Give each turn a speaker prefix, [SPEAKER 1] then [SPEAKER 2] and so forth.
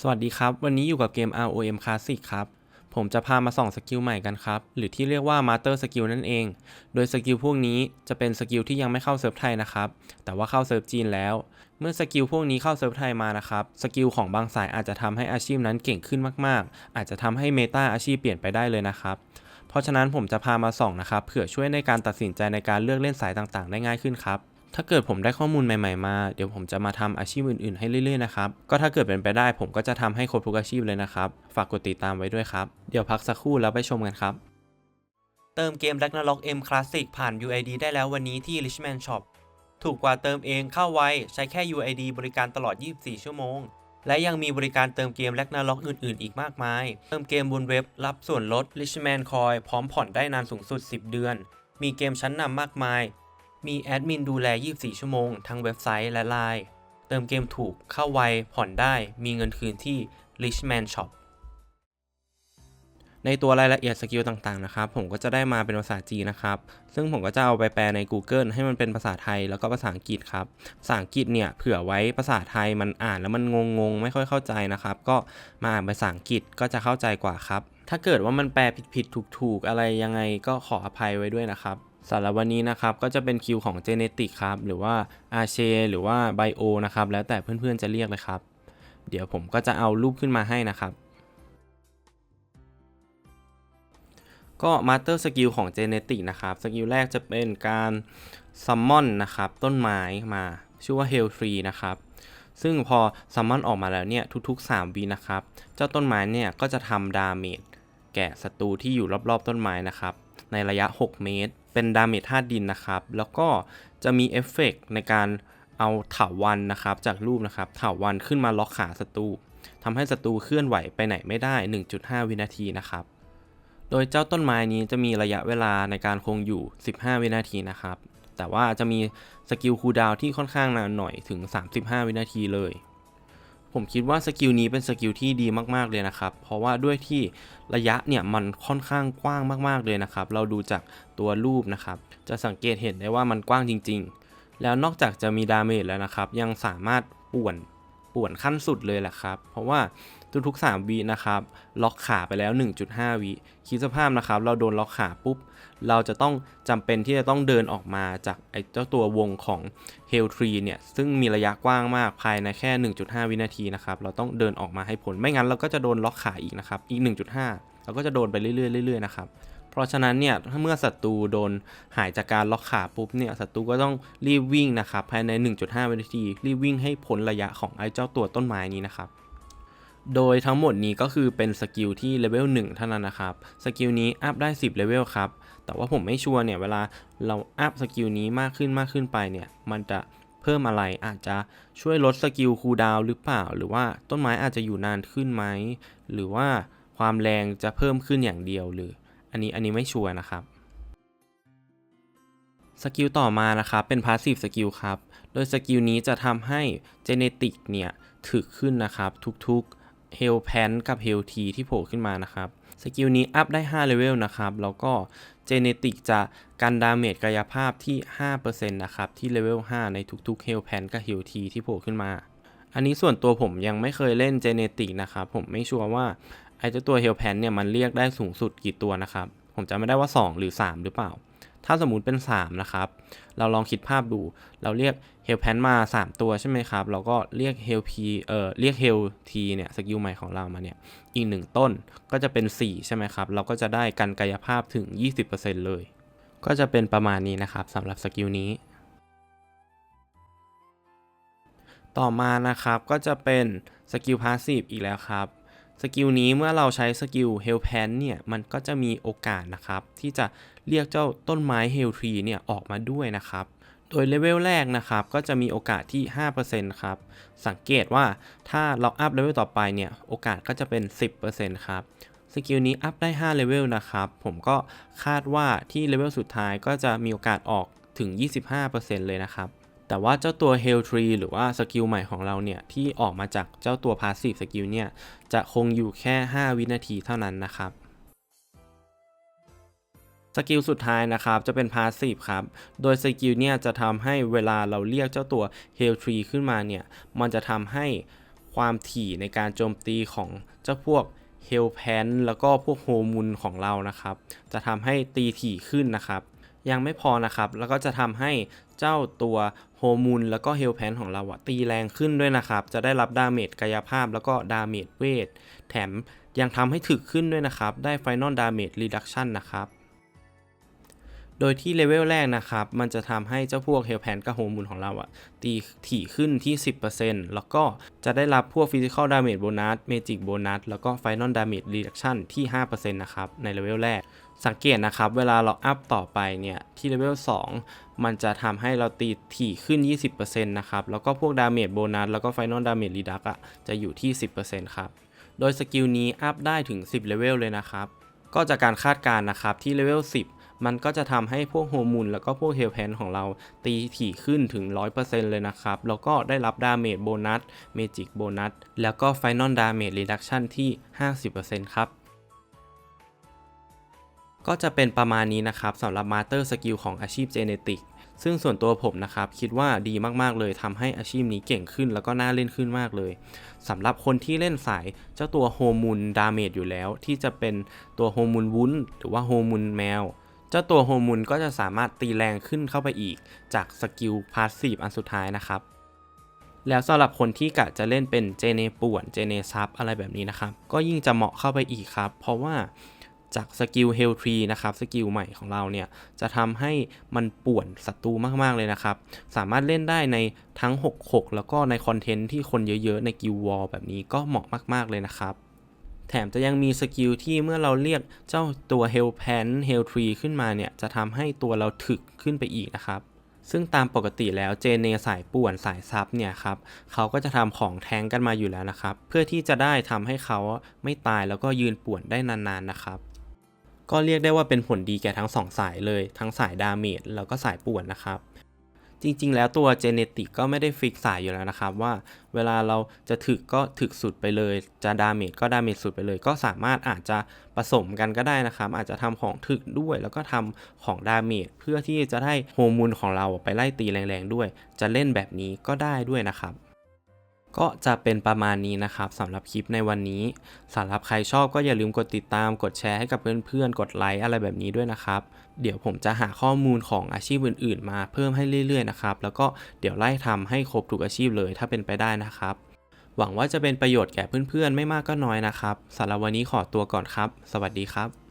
[SPEAKER 1] สวัสดีครับ วันนี้อยู่กับเกม ROM Classic ครับ ผมจะพามาส่องสกิลใหม่กันครับ หรือที่เรียกว่า Master Skill นั่นเอง โดยสกิลพวกนี้จะเป็นสกิลที่ยังไม่เข้าเซิร์ฟไทยนะครับ แต่ว่าเข้าเซิร์ฟจีนแล้ว เมื่อสกิลพวกนี้เข้าเซิร์ฟไทยมานะครับ สกิลของบางสายอาจจะทำให้อาชีพนั้นเก่งขึ้นมาก ๆ อาจจะทำให้เมตาอาชีพเปลี่ยนไปได้เลยนะครับ เพราะฉะนั้นผมจะพามาส่องนะครับ เผื่อช่วยในการตัดสินใจในการเลือกเล่นสายต่าง ๆ ได้ง่ายขึ้นครับ ถ้าเกิดผมได้ข้อมูลใหม่ๆมา เดี๋ยวผมจะมาทำอาชีพอื่นๆให้เรื่อยๆนะครับ ก็ถ้าเกิดเป็นไปได้ผมก็จะทำให้ครบทุกอาชีพเลยนะครับ ฝากกดติดตามไว้ด้วยครับ เดี๋ยวพักสักครู่แล้วไปชมกันครับ เติมเกม Ragnarok M Classic ผ่าน UID ได้แล้ววันนี้ที่ Richman Shop ถูกกว่าเติมเองเข้าไวใช้แค่ UID บริการตลอด 24 ชั่วโมง และยังมีบริการเติมเกม Ragnarok อื่นๆ อีกมากมาย เติมเกมบนเว็บรับส่วนลด Richman Coin พร้อมผ่อนได้นานสูงสุด 10 เดือน มีเกมชั้นนำมากมาย มีแอดมินดูแล 24 ชั่วโมง ทั้งเว็บไซต์และไลน์เติมเกมถูกเข้าไว ผ่อนได้ มีเงินคืนที่ Richman Shop ในตัวรายละเอียดสกิลต่างๆนะครับ ผมก็จะได้มาเป็นภาษาจีนนะครับ ซึ่งผมก็จะเอาไปแปลใน Google ให้มันเป็นภาษาไทยแล้วก็ภาษาอังกฤษครับ ภาษาอังกฤษเนี่ยเผื่อไว้ภาษาไทยมันอ่านแล้วมันงงๆ ไม่ค่อยเข้าใจนะครับ ก็มาอ่านภาษาอังกฤษก็จะเข้าใจกว่าครับ ถ้าเกิดว่ามันแปลผิดๆถูกๆ อะไรยังไงก็ขออภัยไว้ด้วยนะครับ สำหรับวันนี้นะครับก็จะเป็นคิวของ Genetic ครับหรือว่า a r c h e หรือว่า Bio นะครับแล้วแต่เพื่อนๆจะเรียกเลยครับ เดี๋ยวผมก็จะเอารูปขึ้นมาให้นะครับ ก็ Master Skill ของ Genetic นะครับสกิลแรกจะเป็นการ Summon นะครับต้นไม้มาชื่อว่า Hell Tree นะครับซึ่งพอ Summon ออกมาแล้วเนี่ยทุก ๆ 3วีนะครับ เจ้าต้นไม้เนี่ยก็จะทำดาเมจแก่ศัตรูที่อยู่รอบๆต้นไม้นะครับ ในระยะ 6 เมตร เป็นดาเมจธาตุดินนะครับ แล้วก็จะมีเอฟเฟกต์ในการเอาเถาวันนะครับ จากรูปนะครับเถาวันขึ้นมาล็อกขาศัตรูทำให้ศัตรูเคลื่อนไหวไปไหนไม่ได้ 1.5 วินาทีนะครับ โดยเจ้าต้นไม้นี้จะมีระยะเวลาในการคงอยู่ 15 วินาทีนะครับ แต่ว่าจะมีสกิลคูลดาวน์ที่ค่อนข้างนานหน่อยถึง 35 วินาทีเลย ผมคิดว่าสกิลนี้เป็นสกิลที่ดีมากๆเลยนะครับ เพราะว่าด้วยที่ระยะเนี่ยมันค่อนข้างกว้างมากๆเลยนะครับ เราดูจากตัวรูปนะครับ จะสังเกตเห็นได้ว่ามันกว้างจริง ๆ แล้วนอกจากจะมีดาเมจแล้วนะครับ ยังสามารถป่วน ป่วนขั้นสุดเลยแหละครับ เพราะว่าทุกๆ3วินะครับ ล็อกขาไปแล้ว 1.5 วิคิดสภาพนะครับ เราโดนล็อกขาปุ๊บ เราจะต้องจำเป็นที่จะต้องเดินออกมาจากไอ้เจ้าตัววงของ h e l t r e e เนี่ย ซึ่งมีระยะกว้างมากภายในแค่ 1.5 วินาทีนะครับ เราต้องเดินออกมาให้ผลไม่งั้นเราก็จะโดนล็อกขาอีกนะครับ อีก 1.5 เราก็จะโดนไปเรื่อยๆเรื่อยๆนะครับ เพราะฉะนั้นเนี่ยถ้าเมื่อศัตรูโดนหายจากการล็อกขาปุ๊บเนี่ยศัตรูก็ต้องรีบวิ่งนะครับภายใน 1.5 วินาที รีบวิ่งให้พ้นระยะของไอ้เจ้าตัวต้นไม้นี้นะครับโดยทั้งหมดนี้ก็คือเป็นสกิลที่เลเวล1เท่านั้นนะครับ สกิลนี้อัพได้ 10เลเวลครับ แต่ว่าผมไม่ชัวร์เนี่ยเวลาเราอัพสกิลนี้มากขึ้นมากขึ้นไปเนี่ย มันจะเพิ่มอะไรอาจจะช่วยลดสกิลคูลดาวหรือเปล่า หรือว่าต้นไม้อาจจะอยู่นานขึ้นไหม หรือว่าความแรงจะเพิ่มขึ้นอย่างเดียวหรือ อันนี้อันนี้ไม่ชัวร์นะครับสกิลต่อมานะครับเป็นพาสซีฟสกิลครับ โดยสกิลนี้จะทำให้เจเนติกเนี่ยถึกขึ้นนะครับ ทุกๆเฮลแพนกับเฮลทีที่โผล่ขึ้นมานะครับสกิลนี้อัพได้5เลเวลนะครับ แล้วก็เจเนติกจะกันดาเมจกายภาพที่ 5%นะครับ ที่เลเวล5ในทุกๆเฮลแพนกับเฮลทีที่โผล่ขึ้นมา อันนี้ส่วนตัวผมยังไม่เคยเล่นเจเนติกนะครับ ผมไม่ชัวร์ว่า ไอ้เจ้าตัวเฮลแพนเนี่ยมันเรียกได้สูงสุดกี่ตัวนะครับ ผมจำไม่ได้ว่า 2 หรือ 3 หรือเปล่า ถ้าสมมติเป็น 3 นะครับ เราลองคิดภาพดู เราเรียกเฮลแพนมา 3 ตัวใช่ไหมครับ เราก็เรียกเฮลพีเอ่อเรียกเฮลทีเนี่ยสกิลใหม่ของเรามาเนี่ยอีก 1 ต้นก็จะเป็น 4 ใช่ไหมครับ เราก็จะได้กันกายภาพถึง 20%เลย ก็จะเป็นประมาณนี้นะครับสำหรับสกิลนี้ต่อมานะครับก็จะเป็นสกิลพาสซีฟอีกแล้วครับ สกิลนี้เมื่อเราใช้สกิล h e l p a n เนี่ย มันก็จะมีโอกาสนะครับ ที่จะเรียกเจ้าต้นไม้ h e l Tree เนี่ย ออกมาด้วยนะครับ โดยเลเวลแรกนะครับ ก็จะมีโอกาสที่ 5%ครับ สังเกตว่าถ้าเราอัพเลเวลต่อไปเนี่ย โอกาสก็จะเป็น 10%ครับสกิลนี้อัพได้5เลเวลนะครับ ผมก็คาดว่าที่เลเวลสุดท้ายก็จะมีโอกาสออกถึง 25%เลยนะครับ แต่ว่าเจ้าตัว h e l Tree หรือว่าสกิลใหม่ของเราเนี่ย ที่ออกมาจากเจ้าตัว Passive สกิลเนี่ย จะคงอยู่แค่ 5 วินาทีเท่านั้นนะครับสกิลสุดท้ายนะครับจะเป็น Passive ครับ โดยสกิลเนี่ยจะทำให้เวลาเราเรียกเจ้าตัว h e l Tree ขึ้นมาเนี่ย มันจะทำให้ความถี่ในการโจมตีของเจ้าพวกเฮลแพนแล้วก็พวกโฮมุนของเรานะครับ จะทำให้ตีถี่ขึ้นนะครับ ยังไม่พอนะครับ แล้วก็จะทำให้เจ้าตัวโฮมูนแล้วก็เฮลแพนของเราอะตีแรงขึ้นด้วยนะครับ จะได้รับดาเมจกายภาพแล้วก็ดาเมจเวท แถมยังทำให้ถึกขึ้นด้วยนะครับ ได้ไฟนอลดาเมจรีดักชันนะครับ โดยที่เลเวลแรกนะครับ มันจะทำให้เจ้าพวกเฮลแพนกับโฮมูนของเราอะตีถี่ขึ้นที่ 10%แล้วก็จะได้รับพวก Physical Damage Bonus Magic Bonus แล้วก็ Final Damage Reduction ที่ 5%นะครับ ในเลเวลแรก สังเกตนะครับ เวลาเราอัพต่อไปเนี่ย ที่เลเวล2มันจะทำให้เราตีถี่ขึ้น 20%นะครับ แล้วก็พวก Damage Bonus แล้วก็ Final Damage Reduction อะจะอยู่ที่ 10%ครับโดยสกิลนี้อัพได้ถึง 10เลเวลเลยนะครับก็จากการคาดการณ์นะครับที่เลเวล10 มันก็จะทำให้พวกโฮมูนแล้วก็พวกเฮลแพนของเราตีถี่ขึ้นถึง 100%เลยนะครับ แล้วก็ได้รับดาเมจโบนัสเมจิกโบนัสแล้วก็ไฟนอลดาเมจรีดักชันที่ 50%ครับก็จะเป็นประมาณนี้นะครับสำหรับมาสเตอร์สกิลของอาชีพเจเนติกซึ่งส่วนตัวผมนะครับคิดว่าดีมากๆเลยทำให้อาชีพนี้เก่งขึ้นแล้วก็น่าเล่นขึ้นมากเลยสำหรับคนที่เล่นสายเจ้าตัวโฮมูนดาเมจอยู่แล้ว ที่จะเป็นตัวโฮมูนวุ้นหรือว่าโฮมูนแมว จ้าตัวโฮมูนก็จะสามารถตีแรงขึ้นเข้าไปอีก จากสกิลพาสซีฟอันสุดท้ายนะครับ แล้วสำหรับคนที่กะจะเล่นเป็นเจเนป่วนเจเนซับอะไรแบบนี้นะครับ ก็ยิ่งจะเหมาะเข้าไปอีกครับ เพราะว่าจากสกิลเฮลทรีนะครับสกิลใหม่ของเราเนี่ย จะทำให้มันป่วนศัตรูมาก ๆ เลยนะครับ สามารถเล่นได้ในทั้ง 6-6 แล้วก็ในคอนเทนต์ที่คนเยอะ ๆ ในกิลวอลแบบนี้ก็เหมาะมาก ๆ เลยนะครับ แถมจะยังมีสกิลที่เมื่อเราเรียกเจ้าตัว h e l p a n h e l Tree ขึ้นมาเนี่ย จะทำให้ตัวเราถึกขึ้นไปอีกนะครับ ซึ่งตามปกติแล้วเจเนสายป่วนสายซับเนี่ยครับ เขาก็จะทำของแทงกันมาอยู่แล้วนะครับ เพื่อที่จะได้ทำให้เขาไม่ตายแล้วก็ยืนป่วนได้นานๆนะครับก็เรียกได้ว่าเป็นผลดีแก่ทั้งสองสายเลย ทั้งสายดาเมจแล้วก็สายป่วนนะครับ จริง ๆ แล้วตัวเจเนติกก็ไม่ได้ฟิกสายอยู่แล้วนะครับ ว่าเวลาเราจะถึกก็ถึกสุดไปเลย จะดาเมจก็ดาเมจสุดไปเลย ก็สามารถอาจจะผสมกันก็ได้นะครับ อาจจะทำของถึกด้วย แล้วก็ทำของดาเมจเพื่อที่จะได้โฮมูนของเราไปไล่ตีแรงๆด้วย จะเล่นแบบนี้ก็ได้ด้วยนะครับ ก็จะเป็นประมาณนี้นะครับสำหรับคลิปในวันนี้สำหรับใครชอบก็อย่าลืมกดติดตามกดแชร์ให้กับเพื่อนๆ กดไลค์อะไรแบบนี้ด้วยนะครับ เดี๋ยวผมจะหาข้อมูลของอาชีพอื่นๆ มาเพิ่มให้เรื่อยๆนะครับแล้วก็เดี๋ยวไล่ทำให้ครบทุกอาชีพเลยถ้าเป็นไปได้นะครับ หวังว่าจะเป็นประโยชน์แก่เพื่อนๆ ไม่มากก็น้อยนะครับสำหรับวันนี้ขอตัวก่อนครับ สวัสดีครับ